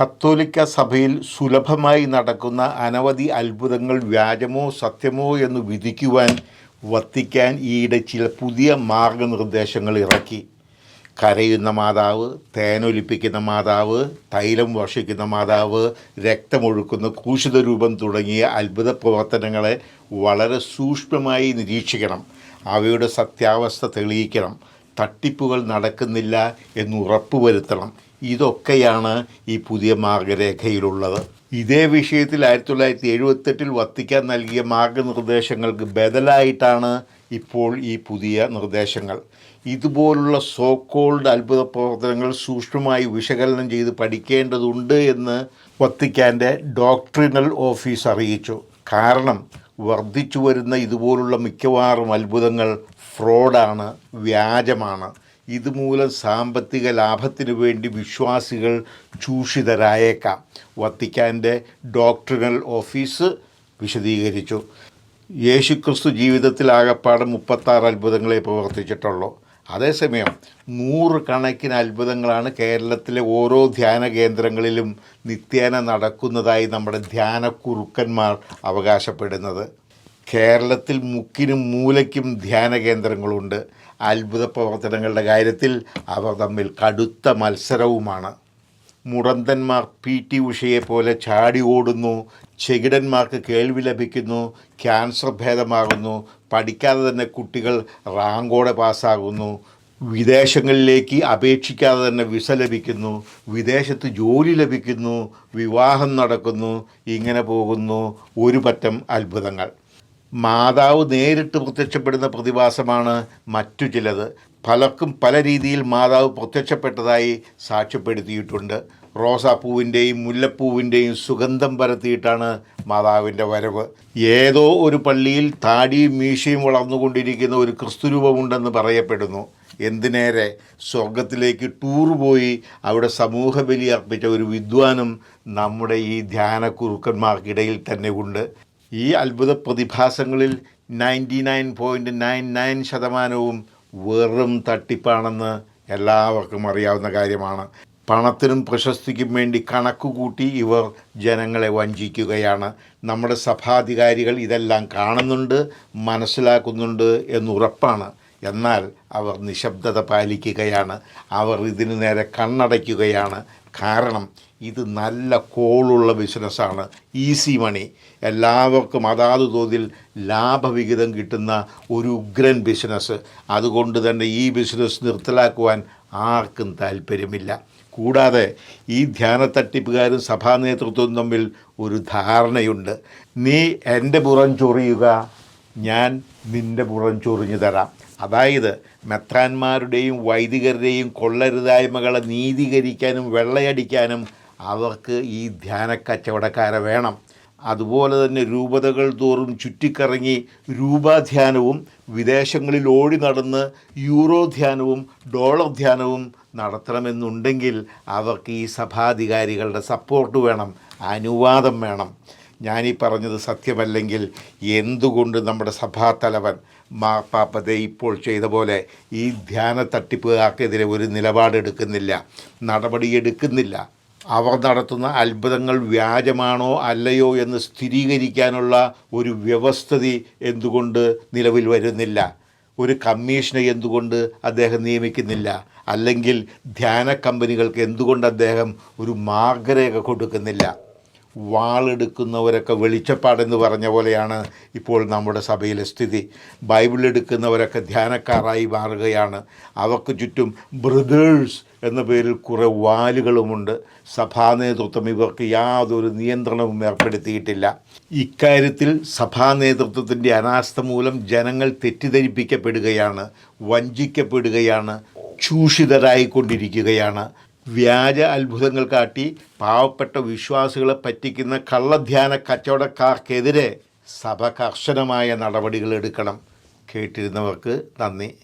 കത്തോലിക്ക സഭയിൽ സുലഭമായി നടക്കുന്ന അനവധി അത്ഭുതങ്ങൾ വ്യാജമോ സത്യമോ എന്ന് വിധിക്കുവാൻ വത്തിക്കാൻ ഈയിടെ ചില പുതിയ മാർഗനിർദ്ദേശങ്ങൾ ഇറക്കി. കരയുന്ന മാതാവ് തേനൊലിപ്പിക്കുന്ന മാതാവ് തൈലം വർഷിക്കുന്ന മാതാവ് രക്തമൊഴുക്കുന്ന ക്രൂശിത രൂപം തുടങ്ങിയ അത്ഭുത പ്രവർത്തനങ്ങളെ വളരെ സൂക്ഷ്മമായി നിരീക്ഷിക്കണം. അവയുടെ സത്യാവസ്ഥ തെളിയിക്കണം. തട്ടിപ്പുകൾ നടക്കുന്നില്ല എന്ന് ഉറപ്പുവരുത്തണം. ഇതൊക്കെയാണ് ഈ പുതിയ മാർഗരേഖയിലുള്ളത്. ഇതേ വിഷയത്തിൽ ആയിരത്തി തൊള്ളായിരത്തി എഴുപത്തെട്ടിൽ വത്തിക്കാൻ നൽകിയ മാർഗനിർദ്ദേശങ്ങൾക്ക് ബദലായിട്ടാണ് ഇപ്പോൾ ഈ പുതിയ നിർദ്ദേശങ്ങൾ. ഇതുപോലുള്ള സോ കോൾഡ് അത്ഭുത പ്രവർത്തനങ്ങൾ സൂക്ഷ്മമായി വിശകലനം ചെയ്ത് പഠിക്കേണ്ടതുണ്ട് എന്ന് വത്തിക്കാന്റെ ഡോക്ട്രിനൽ ഓഫീസ് അറിയിച്ചു. കാരണം വർദ്ധിച്ചു വരുന്ന ഇതുപോലുള്ള മിക്കവാറും അത്ഭുതങ്ങൾ ഫ്രോഡാണ് വ്യാജമാണ്. ഇതുമൂലം സാമ്പത്തിക ലാഭത്തിനു വേണ്ടി വിശ്വാസികൾ ചൂഷിതരായേക്കാം. വത്തിക്കാന്റെ ഡോക്ടറൽ ഓഫീസ് വിശദീകരിച്ചു. യേശുക്രിസ്തു ജീവിതത്തിൽ ആകപ്പാടെ മുപ്പത്താറ് അത്ഭുതങ്ങളെ പ്രവർത്തിച്ചിട്ടുള്ളൂ. അതേസമയം നൂറുകണക്കിന് അത്ഭുതങ്ങളാണ് കേരളത്തിലെ ഓരോ ധ്യാന കേന്ദ്രങ്ങളിലും നിത്യേന നടക്കുന്നതായി നമ്മുടെ ധ്യാന കുറുക്കന്മാർ അവകാശപ്പെടുന്നത്. കേരളത്തിൽ മുക്കിനും മൂലയ്ക്കും ധ്യാന കേന്ദ്രങ്ങളുണ്ട്. അത്ഭുത പ്രവർത്തനങ്ങളുടെ കാര്യത്തിൽ അവർ തമ്മിൽ കടുത്ത മത്സരവുമാണ്. മുടന്തന്മാർ പി. ടി. പോലെ ചാടി ഓടുന്നു ചെകിടന്മാർക്ക് കേൾവി ലഭിക്കുന്നു ക്യാൻസർ ഭേദമാകുന്നു പഠിക്കാതെ തന്നെ കുട്ടികൾ റാങ്കോടെ പാസ്സാകുന്നു വിദേശങ്ങളിലേക്ക് അപേക്ഷിക്കാതെ തന്നെ വിസ ലഭിക്കുന്നു വിദേശത്ത് ജോലി ലഭിക്കുന്നു വിവാഹം നടക്കുന്നു ഇങ്ങനെ പോകുന്നു ഒരു പറ്റം അത്ഭുതങ്ങൾ. മാതാവ് നേരിട്ട് പ്രത്യക്ഷപ്പെടുന്ന പ്രതിഭാസമാണ് മറ്റു ചിലത്. പലർക്കും പല രീതിയിൽ മാതാവ് പ്രത്യക്ഷപ്പെട്ടതായി സാക്ഷ്യപ്പെടുത്തിയിട്ടുണ്ട്. റോസാപ്പൂവിന്റെയും മുല്ലപ്പൂവിന്റെയും സുഗന്ധം പരത്തിയിട്ടാണ് മാതാവിന്റെ വരവ്. ഏതോ ഒരു പള്ളിയിൽ താടിയും മീശയും വളർന്നുകൊണ്ടിരിക്കുന്ന ഒരു ക്രിസ്തുരൂപമുണ്ടെന്ന് പറയപ്പെടുന്നു. എന്തിനേറെ സ്വർഗത്തിലേക്ക് ടൂർ പോയി അവിടെ സമൂഹ ബലി അർപ്പിച്ച ഒരു വിദ്വാനും നമ്മുടെ ഈ ധ്യാന കുറുക്കന്മാർക്കിടയിൽ തന്നെ ഉണ്ട് ഈ അത്ഭുത പ്രതിഭാസങ്ങളിൽ ninety nine point nine nine ശതമാനവും വെറും തട്ടിപ്പാണെന്ന് എല്ലാവർക്കും അറിയാവുന്ന കാര്യമാണ്. പണത്തിനും പ്രശസ്തിക്കും വേണ്ടി കണക്കുകൂട്ടി ഇവർ ജനങ്ങളെ വഞ്ചിക്കുകയാണ്. നമ്മുടെ സഭാധികാരികൾ ഇതെല്ലാം കാണുന്നുണ്ട് മനസ്സിലാക്കുന്നുണ്ട് എന്നുറപ്പാണ് എന്നാൽ അവർ നിശബ്ദത പാലിക്കുകയാണ്. അവർ ഇതിനു നേരെ കണ്ണടയ്ക്കുകയാണ്. കാരണം ഇത് നല്ല കോളുള്ള ബിസിനസ്സാണ്. ഈസി മണി എല്ലാവർക്കും അതാത് തോതിൽ ലാഭവിഹിതം കിട്ടുന്ന ഒരു ഉഗ്രൻ ബിസിനസ് അതുകൊണ്ട് തന്നെ ഈ ബിസിനസ് നിർത്തലാക്കുവാൻ ആർക്കും താല്പര്യമില്ല. കൂടാതെ ഈ ധ്യാന തട്ടിപ്പുകാരും സഭാ നേതൃത്വവും തമ്മിൽ ഒരു ധാരണയുണ്ട്. നീ എന്റെ പുറം ചൊറിയുക ഞാൻ നിന്റെ പുറം ചൊറിഞ്ഞു തരാം. അതായത് മെത്രാന്മാരുടെയും വൈദികരുടെയും കൊള്ളരുതായ്മകളെ നീതീകരിക്കാനും വെള്ളയടിക്കാനും അവർക്ക് ഈ ധ്യാന കച്ചവടക്കാരെ വേണം. അതുപോലെ തന്നെ രൂപതകൾ തോറും ചുറ്റിക്കറങ്ങി രൂപാധ്യാനവും വിദേശങ്ങളിൽ ഓടി നടന്ന് യൂറോ ധ്യാനവും ഡോളർ ധ്യാനവും നടത്തണമെന്നുണ്ടെങ്കിൽ അവർക്ക് ഈ സഭാധികാരികളുടെ സപ്പോർട്ട് വേണം അനുവാദം വേണം. ഞാനീ പറഞ്ഞത് സത്യമല്ലെങ്കിൽ എന്തുകൊണ്ട് നമ്മുടെ സഭാതലവൻ മാപ്പാപ്പതെ ഇപ്പോൾ ചെയ്ത പോലെ ഈ ധ്യാന തട്ടിപ്പുകാർക്കെതിരെ ഒരു നിലപാടെടുക്കുന്നില്ല നടപടിയെടുക്കുന്നില്ല അവർ നടത്തുന്ന അത്ഭുതങ്ങൾ വ്യാജമാണോ അല്ലയോ എന്ന് സ്ഥിരീകരിക്കാനുള്ള ഒരു വ്യവസ്ഥിതി എന്തുകൊണ്ട് നിലവിൽ വരുന്നില്ല? ഒരു കമ്മീഷനെ എന്തുകൊണ്ട് അദ്ദേഹം നിയമിക്കുന്നില്ല? അല്ലെങ്കിൽ ധ്യാന കമ്പനികൾക്ക് എന്തുകൊണ്ട് അദ്ദേഹം ഒരു മാർഗരേഖ കൊടുക്കുന്നില്ല? വാളെടുക്കുന്നവരൊക്കെ വെളിച്ചപ്പാടെന്ന് പറഞ്ഞ പോലെയാണ് ഇപ്പോൾ നമ്മുടെ സഭയിലെ സ്ഥിതി. ബൈബിൾ എടുക്കുന്നവരൊക്കെ ധ്യാനക്കാരായി മാറുകയാണ്. അവർക്ക് ചുറ്റും ബ്രദേഴ്സ് എന്ന പേരിൽ കുറേ വാലുകളുമുണ്ട്. സഭാ നേതൃത്വം ഇവർക്ക് യാതൊരു നിയന്ത്രണവും ഏർപ്പെടുത്തിയിട്ടില്ല. ഇക്കാര്യത്തിൽ സഭാ നേതൃത്വത്തിന്റെ അനാസ്ഥ മൂലം ജനങ്ങൾ തെറ്റിദ്ധരിപ്പിക്കപ്പെടുകയാണ് വഞ്ചിക്കപ്പെടുകയാണ് ചൂഷിതരായിക്കൊണ്ടിരിക്കുകയാണ്. വ്യാജ അത്ഭുതങ്ങൾ കാട്ടി പാവപ്പെട്ട വിശ്വാസികളെ പറ്റിക്കുന്ന കള്ളധ്യാന കച്ചവടക്കാർക്കെതിരെ സഭ കർശനമായ നടപടികൾ എടുക്കണം. കേട്ടിരുന്നവർക്ക് നന്ദി.